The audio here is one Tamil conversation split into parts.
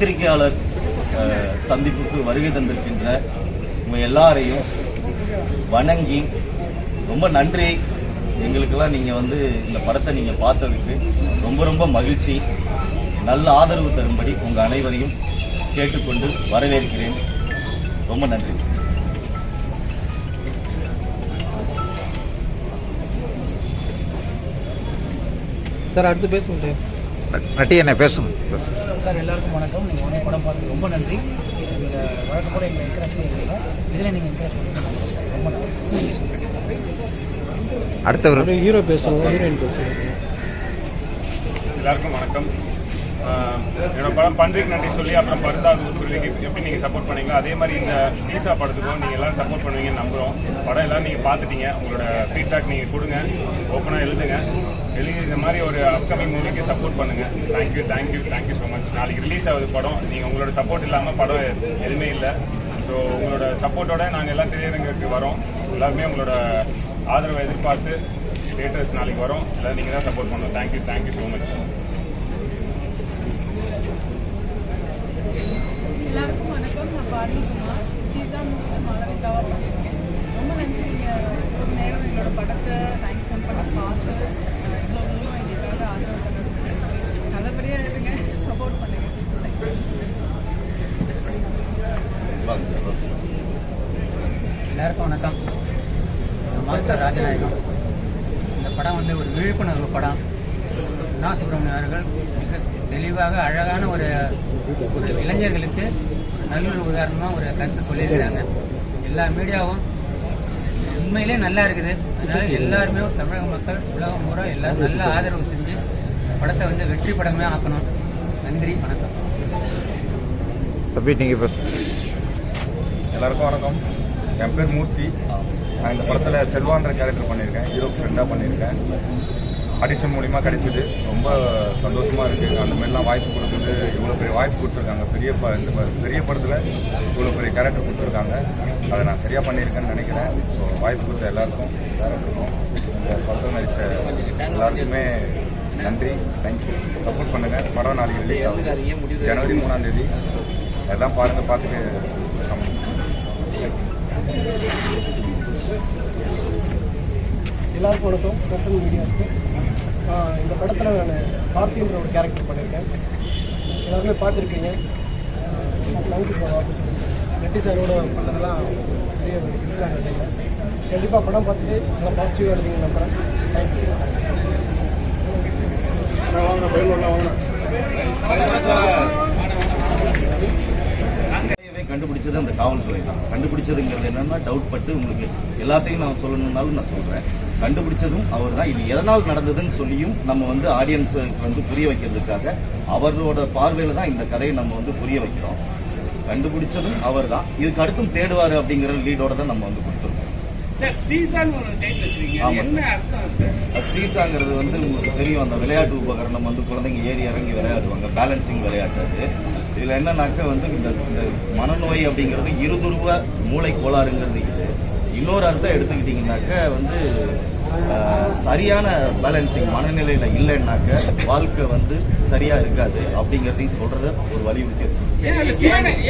பத்திரிகையாளர் சந்திப்புக்கு வருகை தந்திருக்கின்ற உங்கள் எல்லாரையும் வணங்கி ரொம்ப நன்றி. எங்களுக்கெல்லாம் நீங்கள் வந்து இந்த படத்தை நீங்கள் பார்த்ததுக்கு ரொம்ப ரொம்ப மகிழ்ச்சி. நல்ல ஆதரவு தரும்படி உங்கள் அனைவரையும் கேட்டுக்கொண்டு வரவேற்கிறேன். ரொம்ப நன்றி. சார் அடுத்து பேசுங்க நட்டி என்ன பேசும் சார் எல்லாருக்கும் வணக்கம். நீங்கள் வந்து படம் பார்த்து ரொம்ப நன்றி. வழக்கம் கூட எங்களை என்கரேஜ் இதில் நீங்கள் என்கரேஜ் ரொம்ப நன்றி. அடுத்தவர். ஹீரோ பேசுங்க. ஹீரோயின் பேசுங்க. எல்லாருக்கும் வணக்கம். என்னோட படம் பன்றிக்கு நன்றி சொல்லி அப்புறம் பருந்தாது சொல்லி எப்படி நீங்கள் சப்போர்ட் பண்ணீங்களோ அதே மாதிரி இந்த சீசா படத்துக்கும் நீங்கள் எல்லாரும் சப்போர்ட் பண்ணுவீங்கன்னு நம்புகிறோம் படம் எல்லாம் நீங்கள் பார்த்துட்டீங்க. உங்களோட ஃபீட்பேக் நீங்கள் கொடுங்க. ஓப்பனாக எழுதுங்க. எழுதி இந்த மாதிரி ஒரு அப்கமிங் மூவிக்கு சப்போர்ட் பண்ணுங்க. Thank you thank you thank you so much நாளைக்கு ரிலீஸ் ஆகுது படம். நீங்கள் உங்களோட சப்போர்ட் இல்லாமல் படம் எதுவுமே இல்லை. ஸோ உங்களோட சப்போர்ட்டோட நாங்கள் எல்லாம் திரையரங்குக்கு வரோம். எல்லாருமே உங்களோட ஆதரவை எதிர்பார்த்து தேட்டர்ஸ் நாளைக்கு வரோம். எல்லாம் நீங்கள் தான் சப்போர்ட் பண்ணணும். தேங்க்யூ தேங்க்யூ ஸோ மச் எல்லாருக்கும் வணக்கம். நான் பார்லிகுமார் சீசா மூவியில் மாளவிகாவாக பண்ணியிருக்கேன் ரொம்ப நன்றி. நீங்கள் ஒரு நேரம் எங்களோட படத்தை தேங்க்ஸ் பண்ண படம் பார்த்து அஹ், இவ்வளோ தூரம் எங்களுக்காக ஆதரவு பண்ணுறதுக்கு நல்லபடியாக இருங்க சப்போர்ட் பண்ணுங்கள் வாங்க சார், வாங்க. எல்லாருக்கும் வணக்கம் நான் மாஸ்டர் ராஜநாயகம் இந்த படம் வந்து ஒரு விழிப்புணர்வு படம் நா சுப்பிரமணியம் அவர்கள் மிக தெளிவாக அழகான ஒரு ஒரு இளைஞர்களுக்கு நல்ல ஒரு உதாரணமாக ஒரு கருத்து சொல்லியிருக்கிறாங்க. எல்லா மீடியாவும் உண்மையிலே நல்லா இருக்குது. அதனால எல்லாருமே தமிழக மக்கள் உலகம் பூரா எல்லாரும் நல்ல ஆதரவு செஞ்சு படத்தை வந்து வெற்றி படமே ஆக்கணும். நன்றி வணக்கம். எல்லாருக்கும் வணக்கம். என் பேர் மூர்த்தி. நான் இந்த படத்தில் செல்வான்ற கேரக்டர் பண்ணியிருக்கேன். ஹீரோ ஃப்ரெண்டாக பண்ணியிருக்கேன். ஆடிஷன் மூலிமா கிடைச்சிது. ரொம்ப சந்தோஷமாக இருக்குது அந்த மாதிரிலாம் வாய்ப்பு கொடுக்குறது இவ்வளோ பெரிய வாய்ப்பு கொடுத்துருக்காங்க. பெரிய ப இந்த ப- பெரிய படத்தில் இவ்வளோ பெரிய கேரக்டர் கொடுத்துருக்காங்க. அதை நான் சரியாக பண்ணியிருக்கேன்னு நினைக்கிறேன். ஸோ வாய்ப்பு கொடுத்த எல்லாருக்கும் டேரக்டருக்கும் இந்த படத்தில் நடித்த எல்லாருக்குமே நன்றி. தேங்க்யூ சப்போர்ட் பண்ணுங்கள் படம் நாளைக்கு ரிலீஸ் ஆகுது ஜனவரி மூணாம் தேதி. எல்லாம் பாருங்கள் பார்த்துட்டு எல்லாருக்கும் வணக்கம். பிரசன் மீடியாஸ்க்கு இந்த படத்தில் நான் பார்த்தின்ற ஒரு கேரக்டர் பண்ணியிருக்கேன் எல்லாருமே பார்த்துருக்கீங்க நெட்டி சாரோட பண்ணதெல்லாம் பெரிய ஒரு இதுதான் நினைக்கிறேன். கண்டிப்பாக படம் பார்த்துட்டு நல்லா பாசிட்டிவாக இருந்தீங்க நம்புகிறேன் தேங்க்யூ நிறையவே கண்டுபிடிச்சது அந்த காவல்துறை தான். கண்டுபிடிச்சதுங்கிறது என்னன்னா டவுட் பட்டு உங்களுக்கு எல்லாத்தையும் நான் சொல்லணும்னாலும் நான் சொல்றேன். கண்டுபிடிச்சதும் அவர் தான். இது எதனால் நடந்ததுன்னு சொல்லியும் நம்ம வந்து ஆடியன்ஸுக்கு வந்து புரிய வைக்கிறதுக்காக அவரோட பார்வையில தான் இந்த கதையை நம்ம வந்து புரிய வைக்கிறோம். கண்டுபிடிச்சதும் அவர் தான். இதுக்கு அடுத்தும் தேடுவார் அப்படிங்கிற லீடோட தான் நம்ம வந்து கொடுத்துருக்கோம். சீசாங்கிறது வந்து உங்களுக்கு தெரியும் அந்த விளையாட்டு உபகரணம் வந்து குழந்தைங்க ஏறி இறங்கி விளையாடுவாங்க பேலன்சிங் விளையாட்டு அது. இதில் என்னன்னாக்க வந்து இந்த மனநோய் அப்படிங்கிறது இருதுருவ மூளை கோளாறுங்கிறது இது. இன்னொரு அர்த்தம் எடுத்துக்கிட்டிங்கனாக்க வந்து சரியான பேலன்சிங் மனநிலையில் இல்லைன்னாக்க வாழ்க்கை வந்து சரியா இருக்காது அப்படிங்கிறதையும் சொல்றத ஒரு வலியுறுத்தி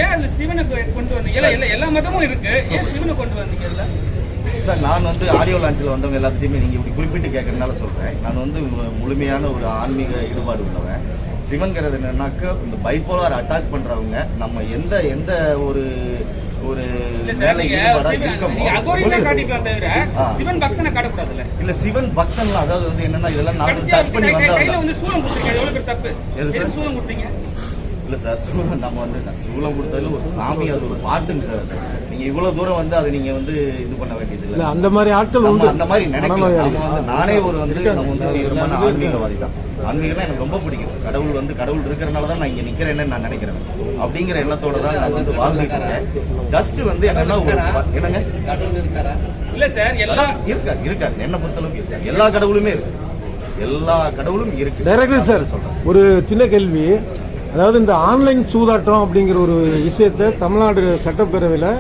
ஏன் சிவனை கொண்டு வந்தீங்க? எல்லா- மதமும் இருக்கு. ஏன் சிவனை கொண்டு வந்தீங்க? சார் நான் வந்து ஆடியோ லான்ச்சில் வந்தவங்க எல்லாத்தையுமே நீங்கள் இப்படி குறிப்பிட்டு கேட்கறதுனால சொல்கிறேன் நான் வந்து முழுமையான ஒரு ஆன்மீக ஈடுபாடு உள்ளவன். சிவன்கிறது என்னன்னாக்க இந்த பைப்போலார் அட்டாக் பண்றவங்க நம்ம எந்த எந்த ஒரு ஒரு ஈடுபாடா சிவன்- பக்தனை காட்டக்கூடாதுல்ல? இல்ல சிவன் பக்தன்லாம் அதாவது வந்து என்னன்னா இதெல்லாம் நான் டச் பண்ணி வந்தா வந்து எவ்வளவு தப்பு? கொடுத்தீங்க? இல்ல சார் சூழல் நம்ம வந்து சூழல் கொடுத்ததுல ஒரு சாமி அது ஒரு பாட்டுங்க சார் அது. நீங்க இவ்வளவு தூரம் வந்து அதை நீங்க வந்து இது பண்ண வேண்டியது இல்ல இல்ல அந்த மாதிரி ஆட்கள் நம்ம உண்டு. அந்த மாதிரி வந்து நானே ஒரு வந்து நம்ம வந்து தீவிரமான ஆன்மீகவாதி தான். ஆன்மீகம்னா எனக்கு ரொம்ப பிடிக்கும். கடவுள் வந்து கடவுள் இருக்கிறனால தான் நான் இங்க நிக்கிறேன்னு நான் நினைக்கிறேன். அப்படிங்கிற எண்ணத்தோட தான் நான் வந்து வாழ்ந்துட்டு இருக்கேன். ஜஸ்ட் வந்து என்னன்னா என்னங்க? இல்ல சார் எல்லா இருக்காரு இருக்காரு. என்ன பொறுத்தளவுக்கு இருக்காரு. எல்லா கடவுளுமே இருக்கு. எல்லா கடவுளும் இருக்கு. டைரக்டர் சார் சொல்றேன். ஒரு சின்ன கேள்வி. அதாவது இந்த ஆன்லைன் சூதாட்டம் அப்படிங்கிற ஒரு விஷயத்தை தமிழ்நாடு சட்டப்பேரவையில்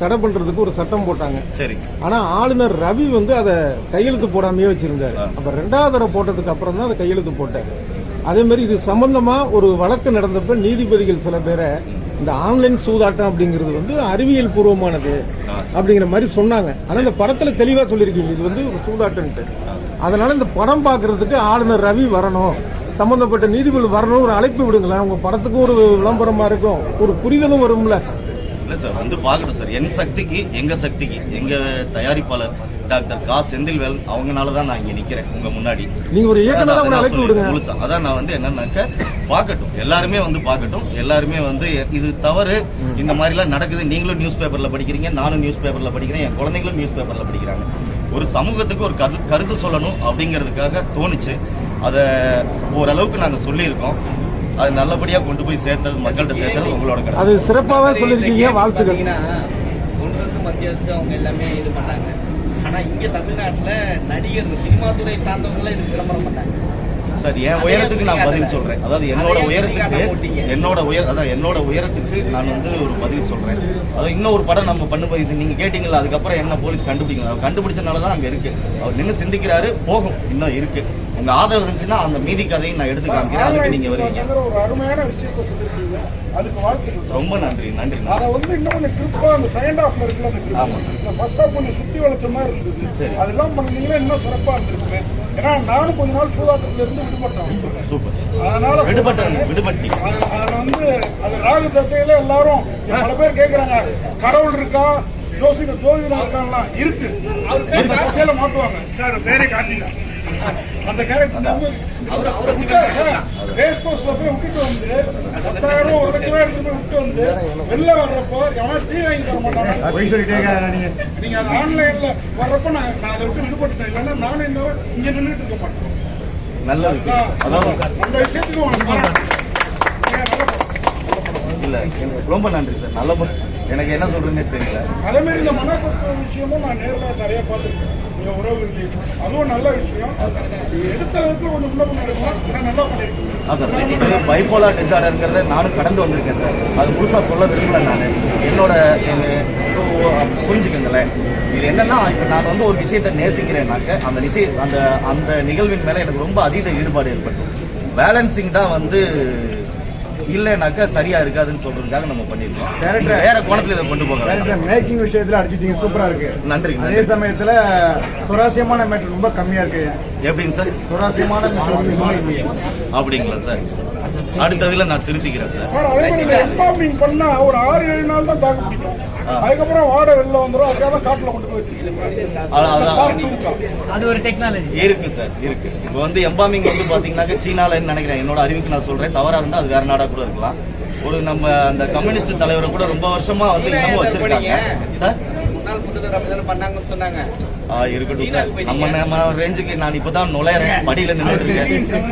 தடை பண்றதுக்கு ஒரு சட்டம் போட்டாங்க. சரி. ஆனா ஆளுநர் ரவி வந்து அதை கையெழுத்து போடாமையே வச்சிருந்தாரு. அப்ப ரெண்டாவது தடவை போட்டதுக்கு அப்புறம் தான் அதை கையெழுத்து போட்டாரு. அதே மாதிரி இது சம்பந்தமா ஒரு வழக்கு நடந்தப்ப நீதிபதிகள் சில பேரை இந்த ஆன்லைன் சூதாட்டம் அப்படிங்கிறது வந்து அறிவியல் பூர்வமானது அப்படிங்கிற மாதிரி சொன்னாங்க. ஆனா இந்த படத்துல தெளிவா சொல்லியிருக்கீங்க இது வந்து ஒரு சூதாட்டம்ட்டு அதனால இந்த படம் பார்க்கறதுக்கு ஆளுநர் ரவி வரணும். சம்பந்தப்பட்ட நீதிபதி வரணும் ஒரு அழைப்பு விடுங்களேன். உங்க படத்துக்கும் ஒரு விளம்பரமா இருக்கும். ஒரு புரிதலும் வரும்ல. இல்லை சார் வந்து பார்க்கட்டும் சார். என் சக்திக்கு எங்க சக்திக்கு எங்க தயாரிப்பாளர் டாக்டர் கா. செந்தில்வேல் அவங்கனால தான் நான் இங்க நிக்கிறேன் உங்க முன்னாடி. நீங்க ஒரு இயக்குனரா உங்களை அழைப்பு விடுங்க. முழுசா. அதான் நான் வந்து என்னன்னாக்க பார்க்கட்டும். எல்லாருமே வந்து பார்க்கட்டும். எல்லாருமே வந்து இது தவறு. இந்த மாதிரிலாம் நடக்குது. நீங்களும் நியூஸ் பேப்பர்ல படிக்கிறீங்க நானும் நியூஸ் பேப்பர்ல படிக்கிறேன். என் குழந்தைங்களும் நியூஸ் பேப்பர்ல படிக்கிறாங்க. ஒரு சமூகத்துக்கு ஒரு கரு கருத்து சொல்லணும் அப்படிங்கிறதுக்காக தோணுச்சு. அதை ஓரளவுக்கு நாங்கள் சொல்லியிருக்கோம். அது நல்லபடியாக கொண்டு போய் சேர்த்தது மக்கள்கிட்ட சேர்த்தது உங்களோட கடமை. அது சிறப்பாகவே சொல்லியிருக்கீங்க வாழ்த்துக்கள். மத்திய அரசு அவங்க எல்லாமே இது பண்ணாங்க. ஆனா இங்க தமிழ்நாட்டுல நடிகர் சினிமா துறை சார்ந்தவங்களே இது விளம்பரம் பண்ணாங்க. சார் என் உயரத்துக்கு நான் பதில் சொல்றேன். அதாவது என்னோட உயரத்துக்கு என்னோட உயர் அதான் என்னோட உயரத்துக்கு நான் வந்து ஒரு பதில் சொல்றேன். அதாவது இன்னும் ஒரு படம் நம்ம பண்ணும்போது இது நீங்க கேட்டீங்கல்ல அதுக்கப்புறம் என்ன போலீஸ் கண்டுபிடிக்கணும். அவர் கண்டுபிடிச்சனால தான் அங்க இருக்கு. அவர் நின்று சிந்திக்கிறாரு போகும். இன்னும் இருக்கு. உங்க ஆதரவு இருந்துச்சுன்னா அந்த மீதி கதையை நான் எடுத்து காமிக்கிறேன். அதுக்கு நீங்க வருவீங்க. ஒரு அருமையான விஷயத்தை சொல்லிருக்கீங்க அதுக்கு வாழ்த்துக்கள். ரொம்ப நன்றி நன்றி அதை வந்து இன்னும் கொஞ்சம் கிரிப்பா அந்த செகண்ட் ஹாஃப்ல இருக்குல்ல அந்த ஆமா. grip. இந்த ஃபர்ஸ்ட் ஹாஃப் கொஞ்சம் சுத்தி வளைச்ச மாதிரி இருந்தது. அதெல்லாம் பண்ணீங்கன்னா இன்னும் சிறப்பா இருந்திருக்குமே ஏன்னா நானும் கொஞ்ச நாள் சூதாட்டத்துல இருந்து விடுபட்டேன் சூப்பர். அதனால விடுபட்ட சொல்றேன். விடுபட்டி. அது- அதுல வந்து அது ராகு தசையில எல்லாரும் பல பேர் கேக்குறாங்க. கடவுள் இருக்கா? ஜோசிட ஜோதிடம் இருக்காங்களா? இருக்கு. அந்த தசையில மாட்டுவாங்க. சார் பேரே காட்டிங்க அந்த கேரக்டர் ரேஸ் கோர்ஸ்ல போய் விட்டுட்டு வந்து பத்தாயிரம் ஒரு லட்சம் ரூபாய் எடுத்து போய் விட்டு வந்து வெளில வர்றப்போ எவனா டீ வாங்கி தர மாட்டாங்க நீங்க. அது ஆன்லைன்ல வர்றப்ப நான் நான் அதை விட்டு விடுபட்டுட்டேன். இல்லைன்னா நானும் இந்த இங்க நின்றுட்டு இருக்க மாட்டேன். நல்ல விஷயம். அந்த விஷயத்துக்கு படம். இல்ல எனக்கு ரொம்ப நன்றி சார். நல்ல எனக்கு என்ன சொல்றதுன்னே தெரியல. அதே மாதிரி இந்த மனத்தத்துவ விஷயமும் நான் நேர்ல நிறைய பார்த்துருக்கேன். இந்த உறவு அதுவும் நல்ல விஷயம். எடுத்த விதத்துல கொஞ்சம் முன்ன பண்ணிருக்கோம் நல்லா பண்ணிருக்கீங்க. பைப்போலார் டிசார்டருங்கிறத நானும் கடந்து வந்திருக்கேன் சார். அது புதுசாக சொல்ல விரும்பல நான். என்னோட புரிஞ்சுக்கங்களேன். இது என்னன்னா இப்போ நான் வந்து ஒரு விஷயத்தை நேசிக்கிறேன்னாக்க அந்த நிசை அந்த அந்த நிகழ்வின் மேலே எனக்கு ரொம்ப அதீத ஈடுபாடு ஏற்படும் பேலன்சிங் தான் வந்து இல்லைனாக்கா சரியா இருக்காதுன்னு சொல்றதுக்காக நம்ம பண்ணிருக்கோம் வேற கோணத்துல இதை கொண்டு போக. மேக்கிங் விஷயத்துல அடிச்சிட்டீங்க. சூப்பரா இருக்கு. நன்றி அதே சமயத்துல சுவாரஸ்யமான மேட்டர் ரொம்ப கம்மியா இருக்கு. எப்படிங்க சார்? சுவாரஸ்யமான அப்படிங்களா சார்? அடுத்ததுல நான் திருத்திக்கிறேன் சார். பண்ணா ஒரு ஆறு ஏழு நாள் தான் தாக்கு பிடிக்கும். அதுக்கப்புறம் வாடை வெளில வந்துடும் அதுக்காக காட்டுல கொண்டு போய் அதான், அதான். வச்சிருக்கோம். அது ஒரு டெக்னாலஜி இருக்கு சார் இருக்கு. இப்போ வந்து எம்பாமிங் வந்து பாத்தீங்கன்னாக்க சீனாலன்னு நினைக்கிறேன் என்னோட அறிவுக்கு நான் சொல்றேன். தவறா இருந்தா அது வேற நாடா கூட இருக்கலாம். ஒரு நம்ம அந்த கம்யூனிஸ்ட் தலைவரை கூட ரொம்ப வருஷமா வந்து இன்னமும் வச்சிருக்காங்க. சார்? இருக்கட்டும் சார். நம்ம நம்ம ரேஞ்சுக்கு நான் இப்பதான் நுழையறேன். படியில நின்றுட்டு இருக்கேன்.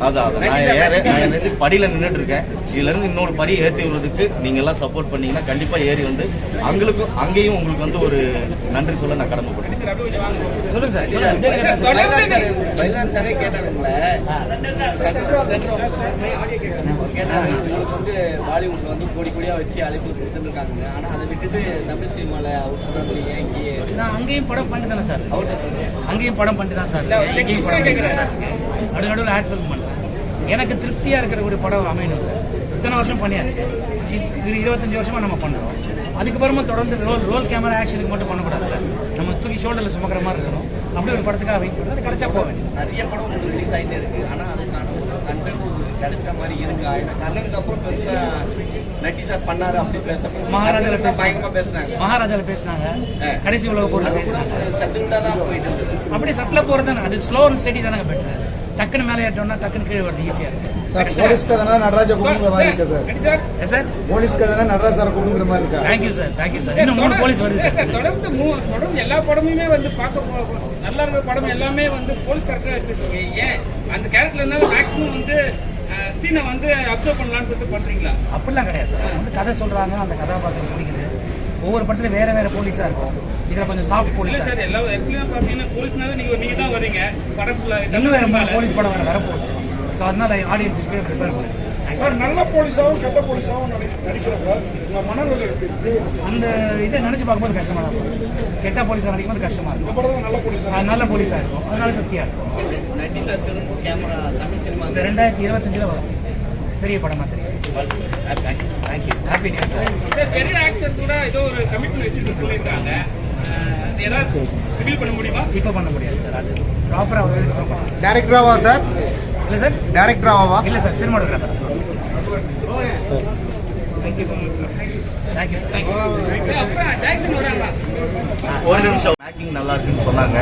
அதான் அதான். நான் ஏற நான் என் ரேஞ்சுக்கு படியில நின்றுட்டு இருக்கேன் இதுல இருந்து இன்னொரு படி ஏத்தி விடுறதுக்கு நீங்க எல்லாம் சப்போர்ட் பண்ணீங்கன்னா கண்டிப்பா ஏறி வந்து அங்களுக்கும் அங்கேயும் உங்களுக்கு வந்து ஒரு நன்றி சொல்ல நான் கடமைப்பட்டேன் சொல்லுங்க சார் சாரே கேட்டாரு உங்களை கேட்டாரு உங்களுக்கு வந்து பாலிவுட்ல வந்து கோடி கோடியா வச்சு அழைப்பு கொடுத்துட்டு இருக்காங்க ஆனா அதை விட்டுட்டு தமிழ் சினிமால சொன்னாரு ஏன் இங்கேயே நான் அங்கேயும் படம் பண்ணிட்டு தானே சார் அங்கேயும் படம் பண்ணிட்டு தான் சார் இருக்கேன். இங்கேயும் படம் பண்ணிட்டு தான் சார் இருக்கேன். நடு நடுவில் ஆட் ஃபில்ம் பண்ணுறேன் எனக்கு திருப்தியாக இருக்கிற ஒரு படம் அமையணும். இத்தனை வருஷம் பண்ணியாச்சு. இது இருபத்தஞ்சு வருஷமா நம்ம பண்ணுறோம் அதுக்கப்புறமா தொடர்ந்து ரோல் ரோல் கேமரா ஆக்ஷனுக்கு மட்டும் பண்ணக்கூடாதுல்ல. நம்ம தூக்கி ஷோல்டரில் சுமக்கிற மாதிரி இருக்கணும். அப்படி ஒரு படத்துக்காக வெயிட் பண்ணுறது கிடைச்சா வேண்டியது. நிறைய படம் ரிலீஸ் ஆகிட்டே இருக்கு. ஆனா அதுக்கான ஒரு கண்டென்ட் உங்களுக்கு கிடைச்ச மாதிரி இருக்கா? ஏன்னா கர்ணனுக்கு அப்புறம் பெருசா நட்டி சார் பண்ணாரு அப்படி பேச மகாராஜால பயங்கரமா பேசுனாங்க. மகாராஜால பேசினாங்க. கடைசி உலக போரில் பேசினாங்க. செட்டில்டா தான் போயிட்டு அப்படியே சட்டில் போகிறது தானே. அது ஸ்லோ அண்ட் ஸ்டடி தானே பெட்டர் டக்குன்னு மேலே ஏற்றோம்னா டக்குன்னு கீழே வருது ஈஸியாக சார் இருக்கு போலீஸ் கதனா நடராஜ கூப்பிடுற மாதிரி இருக்கு சார். சார்? போலீஸ் கதனா நடராஜ் சார் கூப்பிடுற மாதிரி இருக்கா? தேங்க்யூ சார் தேங்க்யூ சார் இன்னும் மூணு போலீஸ் வருது சார், சார். தொடர்ந்து மூ- தொடர்ந்து எல்லா படமுமே வந்து பார்க்க நல்லா இருக்கிற படம் எல்லாமே வந்து போலீஸ் கேரக்டர் வச்சிருக்கீங்க. ஏன்? அந்த கேரக்டர் இருந்தாலும் மேக்ஸிமம் வந்து சீனை வந்து அப்சர்வ் பண்ணலாம்னு சொல்லிட்டு பண்றீங்களா? அப்படிலாம் கிடையாது சார். வந்து கதை சொல்றாங்க அந்த கதாபாத்திரம் பிடிக்குது ஒவ்வொரு படத்துல வேற வேற போலீஸா இருக்கும். இதுல கொஞ்சம் சாஃப்ட் போலீஸா சார் எல்லா இடத்துலயும் பாத்தீங்கன்னா போலீஸ்னாவே நீங்க நீங்க தான் வரீங்க படத்துல இன்னும் வேற போலீஸ் படம் வர வரப்போகுது. ஸோ அதனால ஆடியன்ஸ் ப்ரிப்பேர் பண்ணுங்க சார் நல்ல போலீஸாவும் கெட்ட போலீஸாவும் நடி நடிக்கிறப்ப உங்க மனநிலை இருக்கு அந்த இதை நினைச்சு பார்க்கும்போது கஷ்டமா தான் இருக்கும். கெட்ட போலீஸா நடிக்கும்போது கஷ்டமா இருக்கும். படம் நல்ல போலீஸா நல்ல போலீஸா இருக்கும். அதனால திருப்தியா இருக்கும். இந்த ரெண்டாயிரத்தி இருபத்தஞ்சில் வரும். பெரிய படமா தெரியும். பெரிய ஆக்டர் கூட ஏதோ ஒரு கமிட்மெண்ட் வச்சுட்டு சொல்லியிருக்காங்க ரிவீல் பண்ண முடியுமா இப்போ பண்ண முடியாது சார் அது ப்ராப்பராக டேரக்டராவா சார் இல்லை சார் டேரக்டராவா இல்லை sir cinematographer thank you so much sir ஒரு நிமிஷம். பேக்கிங் நல்லா இருக்குன்னு சொன்னாங்க.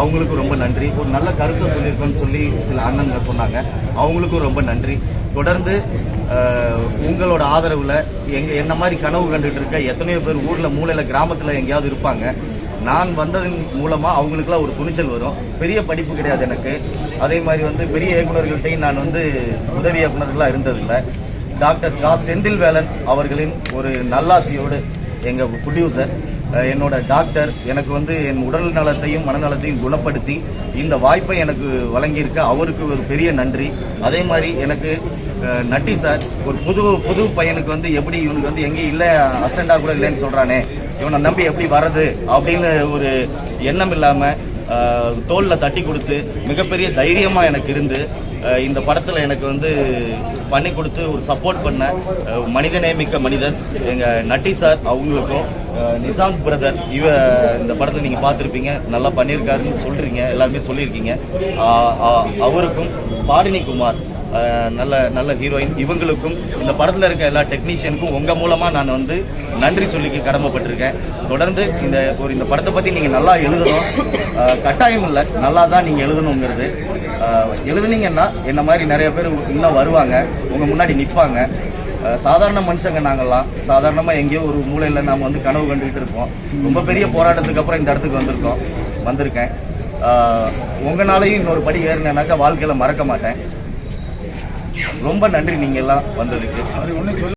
அவங்களுக்கும் ரொம்ப நன்றி. ஒரு நல்ல கருத்தை சொல்லியிருக்கோன்னு சொல்லி சில அண்ணங்க சொன்னாங்க. அவங்களுக்கும் ரொம்ப நன்றி. தொடர்ந்து உங்களோட ஆதரவில் எங்கள் என்ன மாதிரி கனவு கண்டுட்டு இருக்க எத்தனையோ பேர் ஊரில் மூலையில் கிராமத்தில் எங்கேயாவது இருப்பாங்க. நான் வந்ததன் மூலமாக அவங்களுக்குலாம் ஒரு துணிச்சல் வரும். பெரிய படிப்பு கிடையாது எனக்கு. அதே மாதிரி வந்து பெரிய இயக்குநர்கள்ட்டையும் நான் வந்து உதவி இயக்குனர்களாக இருந்ததில்லை. டாக்டர் கா. செந்தில்வேலன் அவர்களின் ஒரு நல்லாசியோடு எங்கள் ப்ரொடியூசர் என்னோட டாக்டர் எனக்கு வந்து என் உடல் நலத்தையும் மனநலத்தையும் குணப்படுத்தி இந்த வாய்ப்பை எனக்கு வழங்கியிருக்க அவருக்கு ஒரு பெரிய நன்றி. அதே மாதிரி எனக்கு நட்டி சார் ஒரு புது புது பையனுக்கு வந்து எப்படி இவனுக்கு வந்து எங்கேயும் இல்லை அசண்டாக கூட இல்லைன்னு சொல்கிறானே இவனை நம்பி எப்படி வர்றது அப்படின்னு ஒரு எண்ணம் இல்லாமல் தோலில் தட்டி கொடுத்து மிகப்பெரிய தைரியமாக எனக்கு இருந்து இந்த படத்தில் எனக்கு வந்து பண்ணி கொடுத்து ஒரு சப்போர்ட் பண்ண மனித மனிதநேமிக்க மனிதர் எங்கள் நட்டி சார் அவங்களுக்கும் நிசாம் நிசாந்த் பிரதர் இவ இந்த படத்தில் நீங்கள் பார்த்துருப்பீங்க. நல்லா பண்ணியிருக்காருன்னு சொல்கிறீங்க எல்லாருமே சொல்லியிருக்கீங்க. அவருக்கும் பாடினி குமார் நல்ல நல்ல ஹீரோயின் இவங்களுக்கும் இந்த படத்தில் இருக்க எல்லா டெக்னீஷியனுக்கும் உங்கள் மூலமாக நான் வந்து நன்றி சொல்லிக்க கடமைப்பட்டிருக்கேன். தொடர்ந்து இந்த ஒரு இந்த படத்தை பற்றி நீங்கள் நல்லா எழுதணும். கட்டாயம் இல்லை. நல்லா தான் நீங்கள் எழுதணுங்கிறது எழுதுனீங்கன்னா என்ன மாதிரி நிறைய பேர் இன்னும் வருவாங்க. உங்கள் முன்னாடி நிற்பாங்க சாதாரண மனுஷங்க நாங்கள்லாம். சாதாரணமாக எங்கேயோ ஒரு மூலையில் நாம் வந்து கனவு கண்டுகிட்டு இருக்கோம் ரொம்ப பெரிய போராட்டத்துக்கு அப்புறம் இந்த இடத்துக்கு வந்திருக்கோம். வந்திருக்கேன். உங்களாலையும் இன்னொரு படி ஏறினேனாக்கா வாழ்க்கையில் மறக்க மாட்டேன். ரொம்ப நன்றி நீங்க எல்லாம் வந்ததுக்கு.